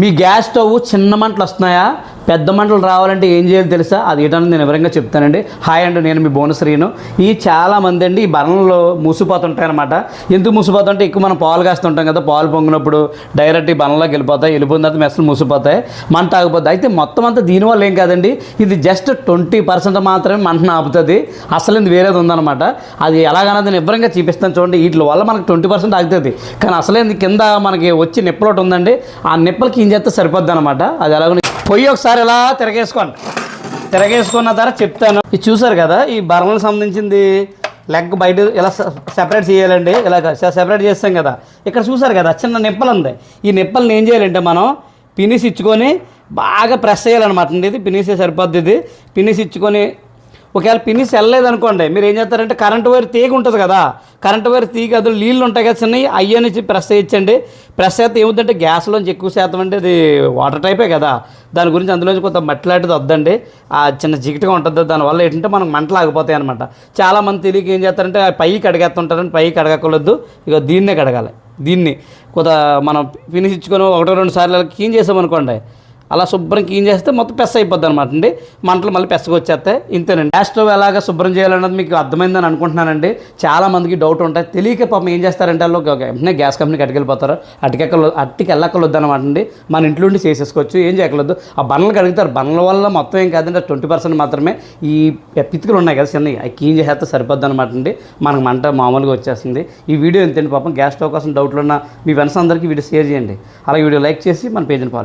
మీ gas stove చిన్న మంటలు వస్తున్నాయా? పెద్ద మంటలు రావాలంటే ఏం చేయాలి తెలుసా? అది ఏంటని నేను వివరంగా చెప్తానండి. హాయ్ అండి నేను మీ బోనశ్రీను ఈ చాలా మంది అండి ఈ బరణంలో మూసిపోతుంటాయి అనమాట ఎందుకు మూసిపోతుంటే ఎక్కువ మనం పాలు కాస్తుంటాం కదా పాలు పొంగినప్పుడు డైరెక్ట్ ఈ బర్ణంలోకి వెళ్ళిపోతాయి వెళ్ళిపోయిన తర్వాత మెస్సులు మూసిపోతాయి మంట ఆగిపోతాయి. అయితే మొత్తం అంతా దీనివల్ల ఏం కాదండి ఇది జస్ట్ ట్వంటీ పర్సెంట్ మాత్రమే మంటను ఆపుతుంది. అసలు ఇది వేరేది ఉందన్నమాట. అది ఎలాగన్నది నేను వివరంగా చూపిస్తాను చూడండి. వీటి వల్ల మనకు ట్వంటీ పర్సెంట్ ఆగుతుంది. కానీ అసలేంది కింద మనకి వచ్చి నిప్పలు ఒకటి ఉందండి. ఆ నిప్పలకి ఏం చేస్తే సరిపోద్ది అనమాట అది ఎలాగో పొయ్యి ఒకసారి ఇలా తిరగేసుకోండి తిరగేసుకున్న తర్వాత చెప్తాను. ఇది చూసారు కదా ఈ బర్మలకు సంబంధించింది లెగ్ బయట ఇలా సెపరేట్ చేయాలండి. ఇలా సెపరేట్ చేస్తాం కదా. ఇక్కడ చూసారు కదా చిన్న నిప్పలు ఉంది. ఈ నిప్పలను ఏం చేయాలంటే మనం పినిస్ ఇచ్చుకొని బాగా ప్రెస్ చేయాలన్నమాట అండి ఇది. పినిసే సరిపోద్ది ఇది. పినిస్ ఇచ్చుకొని ఒకవేళ పిన్నిస్ వెళ్ళలేదు అనుకోండి మీరు ఏం చేస్తారంటే కరెంట్ వైర్ తీగ ఉంటుంది కదా కరెంట్ వైర్ తీగ అందులో నీళ్ళు ఉంటాయి కదా చిన్నవి అయ్యే నుంచి ప్రెస్ చేయించండి. ప్రెస్ చేస్తే ఏముందంటే గ్యాస్లోంచి ఎక్కువ శాతం అంటే అది వాటర్ టైపే కదా. దాని గురించి అందులోంచి కొంత మట్టి లాంటిది వద్దండి. ఆ చిన్న జిగిటిగా ఉంటుంది దానివల్ల ఏంటంటే మనకు మంటలు ఆగిపోతాయి అనమాట చాలామంది తెలియక ఏం చేస్తారంటే ఆ పైకి కడగేస్తుంటారని పైకి కడగకూడదు ఇక దీన్నే కడగాలి దీన్ని. కొంత మనం ఫినిష్ ఇచ్చుకొని ఒకటో రెండు సార్లు క్లీన్ చేసామనుకోండి అలా శుభ్రం క్లీన్ చేస్తే మొత్తం పెస్ అయిపోద్ది అనమాట అండి. మంటలు మళ్ళీ పెసగొచ్చేస్తాయి ఇంతేనండి. గ్యాస్ స్టవ్ ఎలాగ శుభ్రం చేయాలన్నది మీకు అర్థమైందని అనుకుంటున్నానండి. చాలా మందికి డౌట్ ఉంటాయి. తెలియక పాపం ఏం చేస్తారంటే వాళ్ళు ఒక వెంటనే గ్యాస్ కంపెనీకి అటుకెళ్ళిపోతారు. అటుకెక్కలు అట్టికి వెళ్ళక్కలొద్దు అనమాట అండి. మన ఇంట్లో ఉండి చేసేసుకోవచ్చు. ఏం చేయకలేదు ఆ బండ్లు కడుగుతారు. బండ్ల వల్ల మొత్తం ఏం కాదండి. ట్వంటీ పర్సెంట్ మాత్రమే ఈ పితికలు ఉన్నాయి కదా చిన్నవి. అవి క్లీన్ చేసేస్తే సరిపోద్ది అనమాట అండి. మనకు మంట మామూలుగా వచ్చేస్తుంది. ఈ వీడియో ఎంతండి పాపం? గ్యాస్ స్టవ్ కోసం డౌట్లు ఉన్న మీ ఫ్రెండ్స్ అందరికీ వీడియో షేర్ చేయండి. అలాగే వీడియో లైక్ చేసి మన పేజ్ని ఫాలో